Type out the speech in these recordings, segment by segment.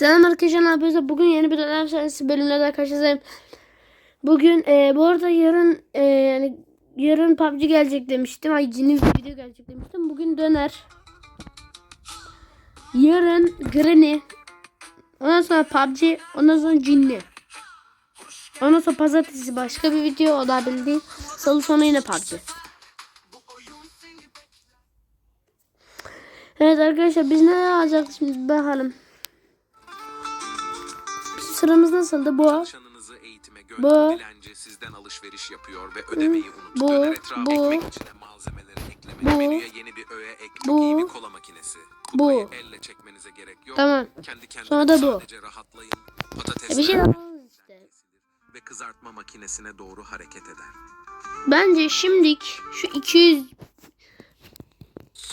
Selam arkadaşlar yapıyorsunuz? Bugün yeni bir dönem serisi bölümlerden karşınızdayım. Bugün e, bu arada yarın e, yani yarın PUBG gelecek demiştim. Ay cini bir video gelecek demiştim. Bugün döner. Yarın Granny. Ondan sonra PUBG. Ondan sonra cinli. Ondan sonra pazartesi başka bir video olabildi. Salı sonu yine PUBG. Evet arkadaşlar biz ne alacaktık şimdi bakalım. Sıramız nasıldı bu? Bu. Dilenci sizden alışveriş yapıyor ve. Bu. Bu. Bu. Menüye yeni bir öğe eklemek. Bu. Bu. Kupayı elle çekmenize gerek yok. Tamam. Sonra da bu. E bir şey alalım işte. ve kızartma makinesine doğru hareket eder. Bence şimdilik şu 200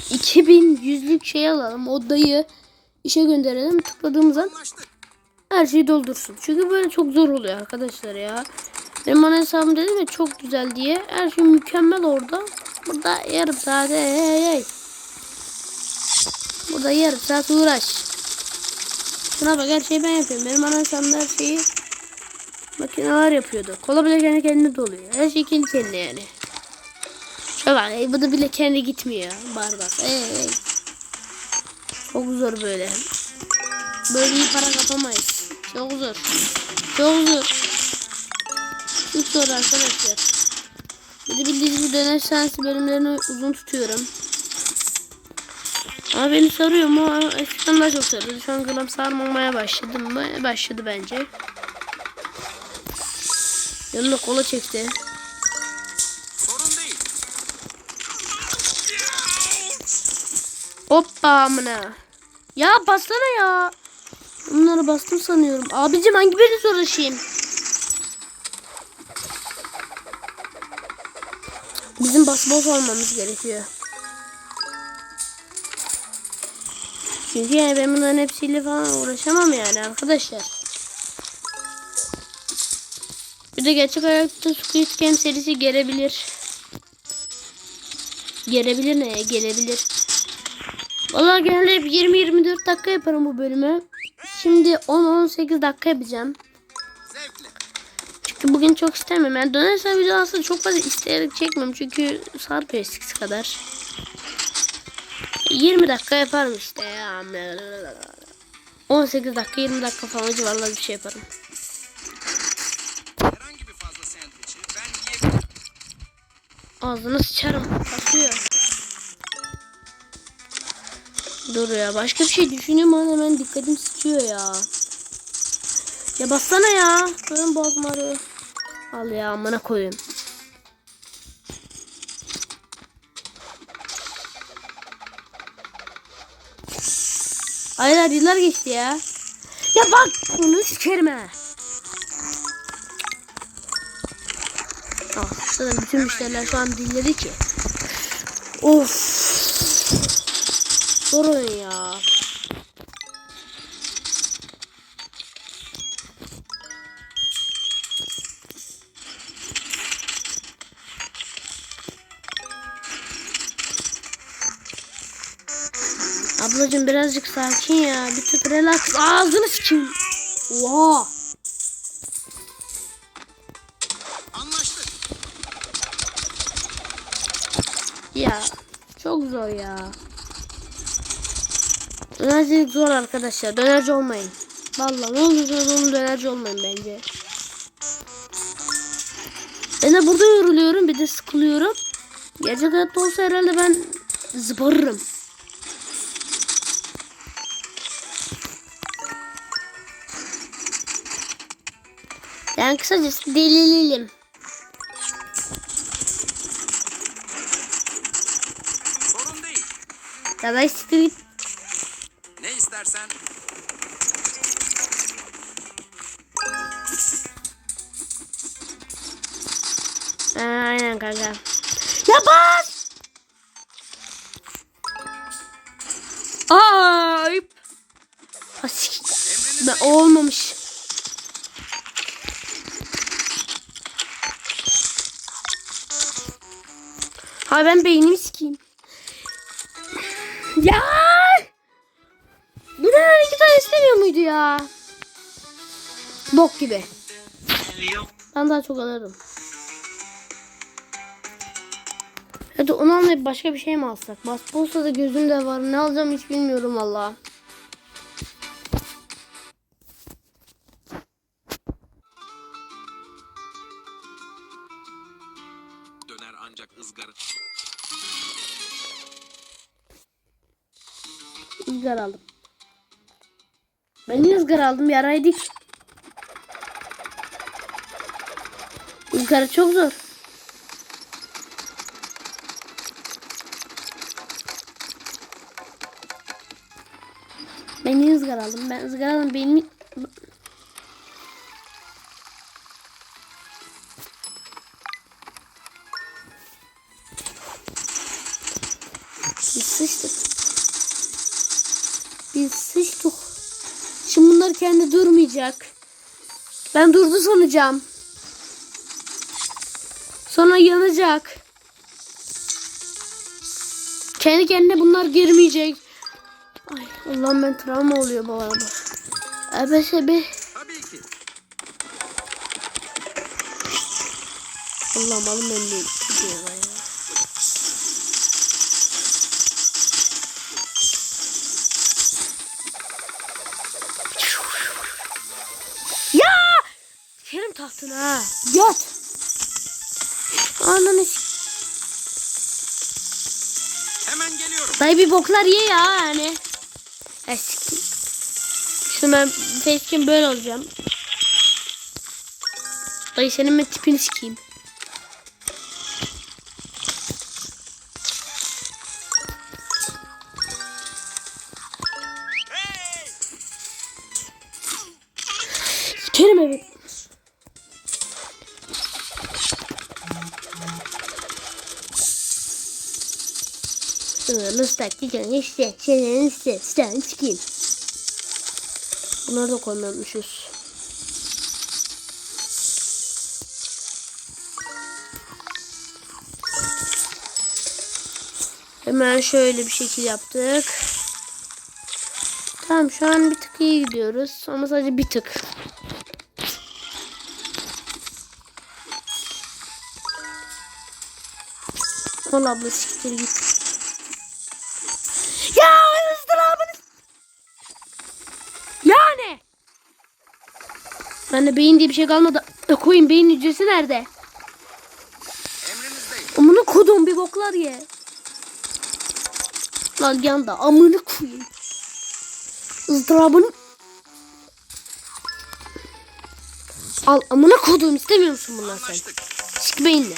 2000 yüzlük şey alalım. Odayı işe gönderelim. Tıkladığımız an her şeyi doldursun. Çünkü böyle çok zor oluyor arkadaşlar ya. Benim ana hesabım dedim ya çok güzel diye. Her şey mükemmel orada. Burada yarım saat hey hey hey. Burada yarım saat uğraş. Şuna bak her şeyi ben yapıyorum. Benim ana hesabımda her şeyi makineler yapıyordu. Kola bile kendi kendine doluyor. Her şey kendi kendine yani. Şöyle bak ey, bu da bile kendi gitmiyor. Bardak. Ey, ey. Çok zor böyle. Böyle iyi para kapamayız. Çok zor. Çok zor. Çok zor arkadaşlar. Bir de bildiğiniz gibi dönem sahnesi bölümlerini uzun tutuyorum. Ama beni sarıyor mu? Eskiden daha çok sarıyordu. Şu an gram sarmamaya başladı mı? Başladı bence. Yanına kola çekti. Hoppa amına. Ya bassana ya. Bunları bastım sanıyorum. Abicim hangi birini uğraşayım? Bizim bas boz olmamız gerekiyor. Çünkü yani ben bunların hepsiyle falan uğraşamam yani arkadaşlar. Bir de gerçek hayatta Squid Game serisi gelebilir. Gelebilir ne? Gelebilir. Vallahi genelde hep 20-24 dakika yaparım bu bölümü. Şimdi 10-18 dakika yapacağım. Çünkü bugün çok istemiyorum. Yani dönersen video aslında çok fazla isteyerek çekmem. Çünkü sarpıyor eskisi kadar. 20 dakika yaparım işte ya. 18 dakika 20 dakika falan civarlarda bir şey yaparım. Ağzını sıçarım. Kasıyor. Dur ya başka bir şey düşünüyorum ama hemen dikkatim sıçıyor ya. Ya bassana ya. Benim boğazım. Al ya amına koyayım. Aylar yıllar geçti ya. Ya bak onu sikerim ha. Ah, bütün müşteriler şu an dinledi ki. Of. Sorun ya. Ablacım birazcık sakin ya. Bir tık relax. Ağzını sikeyim. Oha. Anlaştık. Ya çok zor ya. Dönercilik zor arkadaşlar. Dönerci olmayın. Vallahi ne olursa olun dönerci olmayın bence. Ben de burada yoruluyorum bir de sıkılıyorum. Gerçek hayatta olsa herhalde ben zıbarırım. Yani kısacası delililim. Sorun değil. Ya da siktir git. İstersen Ha, aynen kanka. Ya bas! Aa, ayıp. Ha, sik- Ben o olmamış. Ha ben beynimi Bok gibi. Ben daha çok alırdım. Hadi onu almayıp başka bir şey mi alsak? Basbolsa da gözümde var. Ne alacağım hiç bilmiyorum valla. Döner ancak ızgara. Izgara aldım. Ben niye ızgara aldım? Yaraydık. Izgara çok zor. Ben niye ızgara aldım? Ben ızgara aldım. Benim... Biz sıçtık. Biz sıçtık. Şimdi bunlar kendi durmayacak. Ben durdu sanacağım. Sonra yanacak. Kendi kendine bunlar girmeyecek. Ay Allah'ım ben travma oluyor bu arada. Ebe sebe. Tabii ki. Allah'ım alın ben de gidiyor. Ya! Dayı bir boklar ye ya yani. Eski. Şimdi ben facecam böyle olacağım. Dayı senin ben tipini sikeyim. Taktiken işte senin işte sen sikeyim. Bunları da koymamışız. Hemen şöyle bir şekil yaptık. Tamam şu an bir tık iyi gidiyoruz ama sadece bir tık. Ol abla siktir git. Bende beyin diye bir şey kalmadı. E, koyun beyin hücresi nerede? Amına kodum bir boklar ye. Lan yanda amına koyayım. ızdırabını. Al amına kodum istemiyor musun bundan sen? Sik beyinle.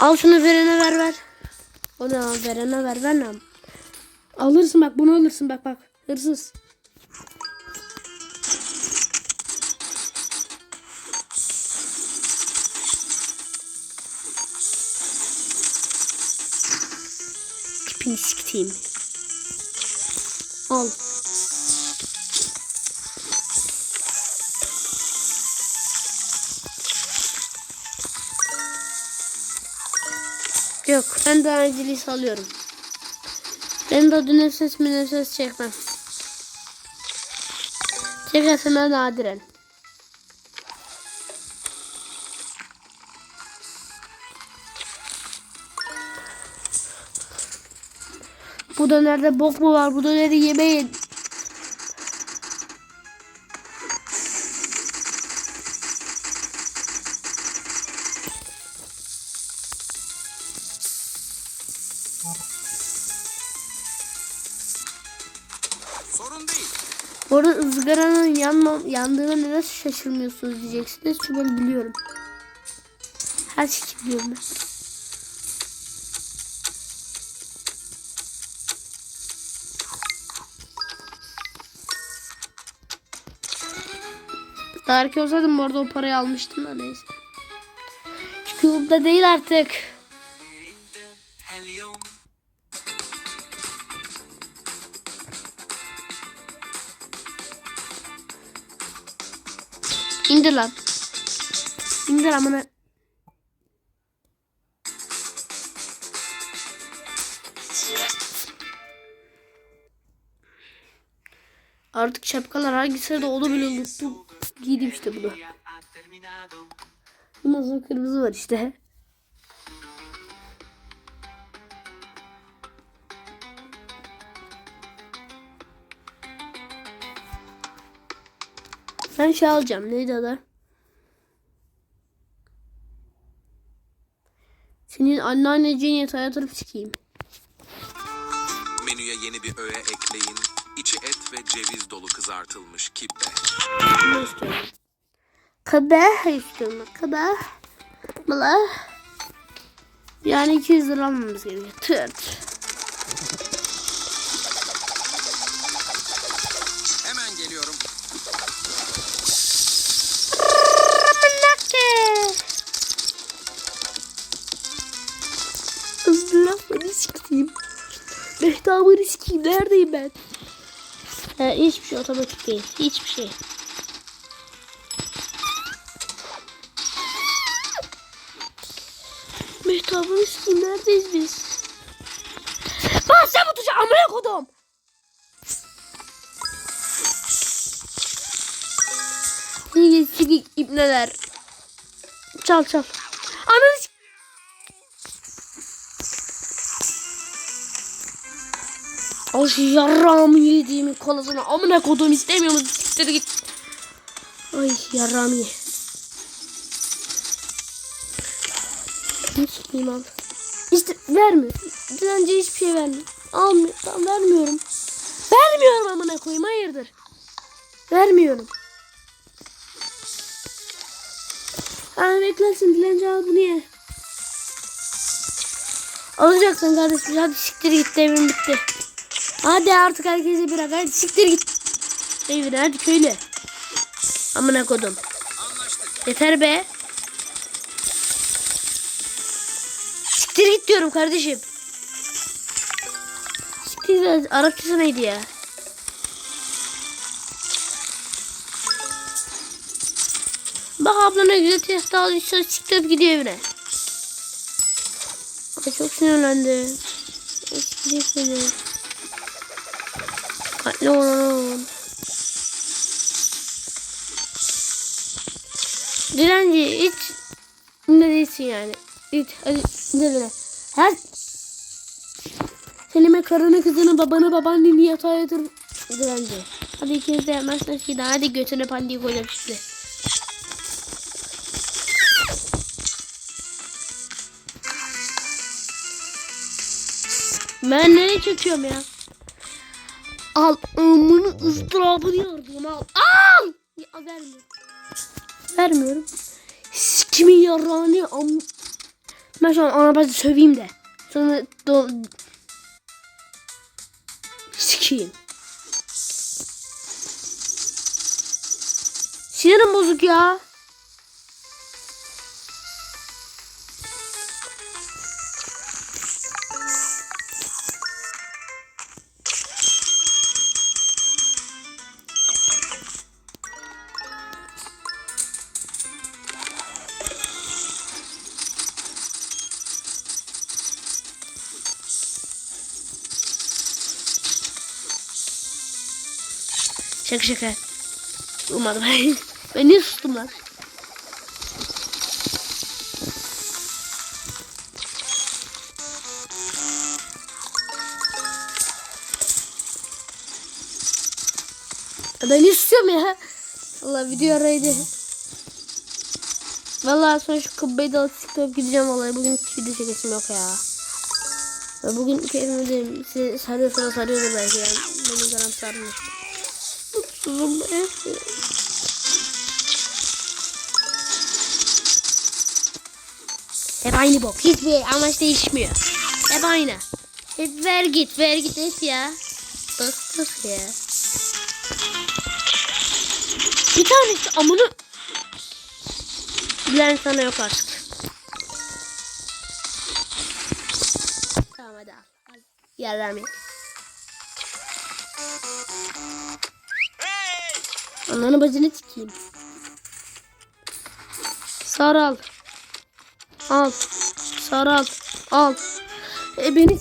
Al şunu verene ver ver. O ne lan verene ver ver lan. Alırsın bak bunu alırsın bak bak. Hırsız. Tipini sikeyim. Al. Yok ben daha önceliği salıyorum. Benim de adı nefes mi nefes çekmem. Ben nadiren. Bu dönerde bok mu var? Bu döneri yemeyin. Sorun değil. Bu ızgaranın yanma, yandığına neden şaşırmıyorsunuz diyeceksiniz. Çünkü ben biliyorum. Her şeyi biliyorum ben. Daha erken olsaydım bu arada o parayı almıştım da neyse. Çünkü değil artık. İndir lan. İndir amına. Artık şapkalar hangisi de onu bile unuttum. Giydim işte bunu. Bundan sonra kırmızı var işte. Ben şey alacağım. Neydi adı? Senin anneanneciğin yatağa yatırıp çıkayım. Menüye yeni bir öğe ekleyin. İçi et ve ceviz dolu kızartılmış kibbe. Ne istiyorum? Kadeh istiyorum. Kadeh. Bala. Yani 200 lira almamız gerekiyor. Tırt. Mehtabını sikeyim. Neredeyim ben? Ha, hiçbir şey otomatik değil. Hiçbir şey. Mehtabını sikeyim. Neredeyiz biz? Bas sen bu tuşa amına kodum. İyi sikik ibneler. Çal çal. Ananı şu yarrağımı yediğimin kolasını amına kodum istemiyor musun? Siktir git. Ay yarrağımı ye. Ne sikeyim al. İşte vermiyor. Dilenci hiçbir şey vermiyor. Almıyor. Tamam vermiyorum. Vermiyorum amına koyayım hayırdır. Vermiyorum. Aa beklersin dilenci al bunu ye. Alacaksın kardeşim. Hadi siktir git devrim bitti. Hadi artık herkese bırak. Hadi siktir git. Evine hadi köylü. Amına kodum. Yeter be. Siktir git diyorum kardeşim. Siktir git. Arapçası neydi ya? Bak abla ne güzel test aldıysa siktir gidiyor evine. Ay çok sinirlendi. Sikecek beni. Dikkatli olalım. Direnci hiç ne değilsin yani. Hiç hadi nereye? Her Selime karını kızını babanı babaanneni yatağa yatır direnci. Hadi ikiniz de yapmazsanız daha hadi götüne pandiyi koyacağım şimdi. Ben nereye çekiyorum ya? Al amını ızdırabını yardım al. Al! Ya, vermiyorum. Vermiyorum. Sikimin yarağını am... Ben şu an ana bazı söveyim de. Sonra do... Sikeyim. Sinirim bozuk ya. Şaka şaka. Umadım. ben niye sustum lan? Ben niye susuyorum ya? Allah video araydı. Vallahi sonra şu kıbbeyi de alıp gideceğim vallahi. Bugün hiç video çekesim yok ya. Bugün keyfime değilim. Sizi sarıyorsa sarıyordur belki yani. Benim canım sarmıyor. Be. Hep aynı bok. Hiçbir amaç değişmiyor. Hep aynı. Hep ver git ver git et ya. Bıktık ya. Bir tanesi amını bilen sana yok artık. Tamam hadi al. al. Yer. Ananı bacını tikeyim. Sar al. Al. Sar al. Al. E beni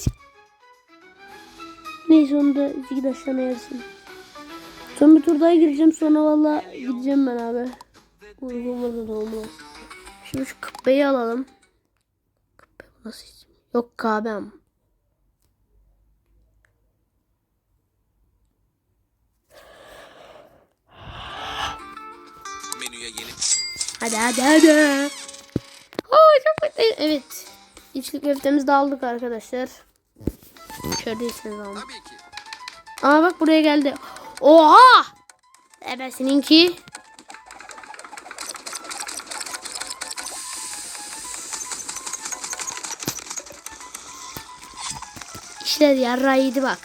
Neyse onu da iki taşlarına yersin. Son bir tur daha gireceğim sonra valla gideceğim ben abi. Uygun burada da olmaz. Şimdi şu kıpbeyi alalım. Bu nasıl? Yok kahvem. Hadi hadi hadi. Oo çok mutluyum. Evet. İçli köftemizi de aldık arkadaşlar. Ama. Tabii ki. Aa bak buraya geldi. Oha! Ebesininki. İşler yarrağıydı bak.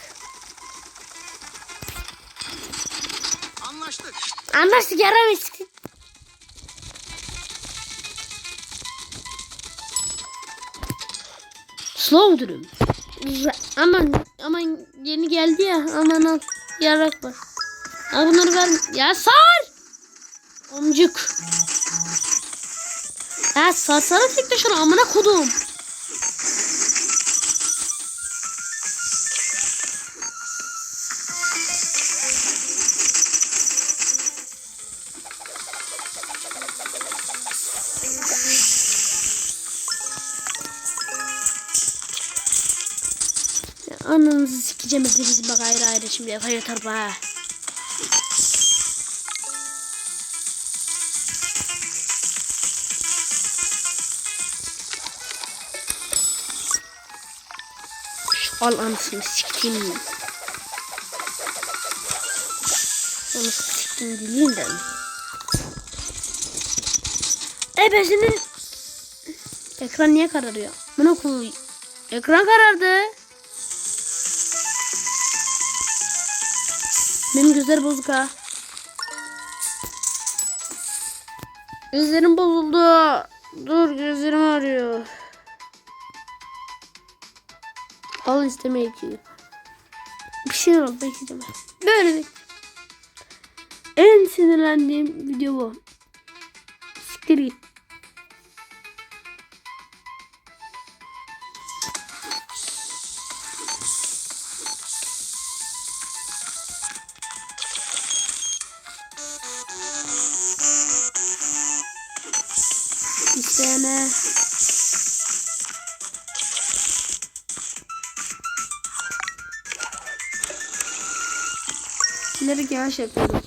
Anlaştık. Anlaştık yaramıştık. Slow durum. Aman aman yeni geldi ya aman al yarak var. Al bunları ver. Ya sar. Omcuk. Ya sarsana tek şunu amına kodum. Ananızı sikeceğim hepinizi bak ayrı ayrı şimdi ha. Şu al anasını sikeyim. Onu siktim dilinden. Ebesinin Ekran niye kararıyor? Bunu koy. Ekran karardı. Benim gözler bozuk ha. Gözlerim bozuldu. Dur gözlerim ağrıyor. Al istemeyi ki. Bir şey oldu bekleyeceğim. Böyle bek- En sinirlendiğim video bu. Siktir git. Bilerek yavaş yapıyorum.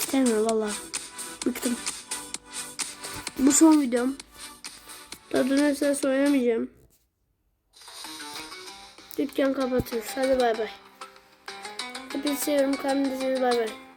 İstemiyorum valla. Bıktım. Bu son videom. Tadını esas oynamayacağım. Dükkan kapatıyoruz. Hadi bay bay. Hepinizi seviyorum. Kendinize bay bay.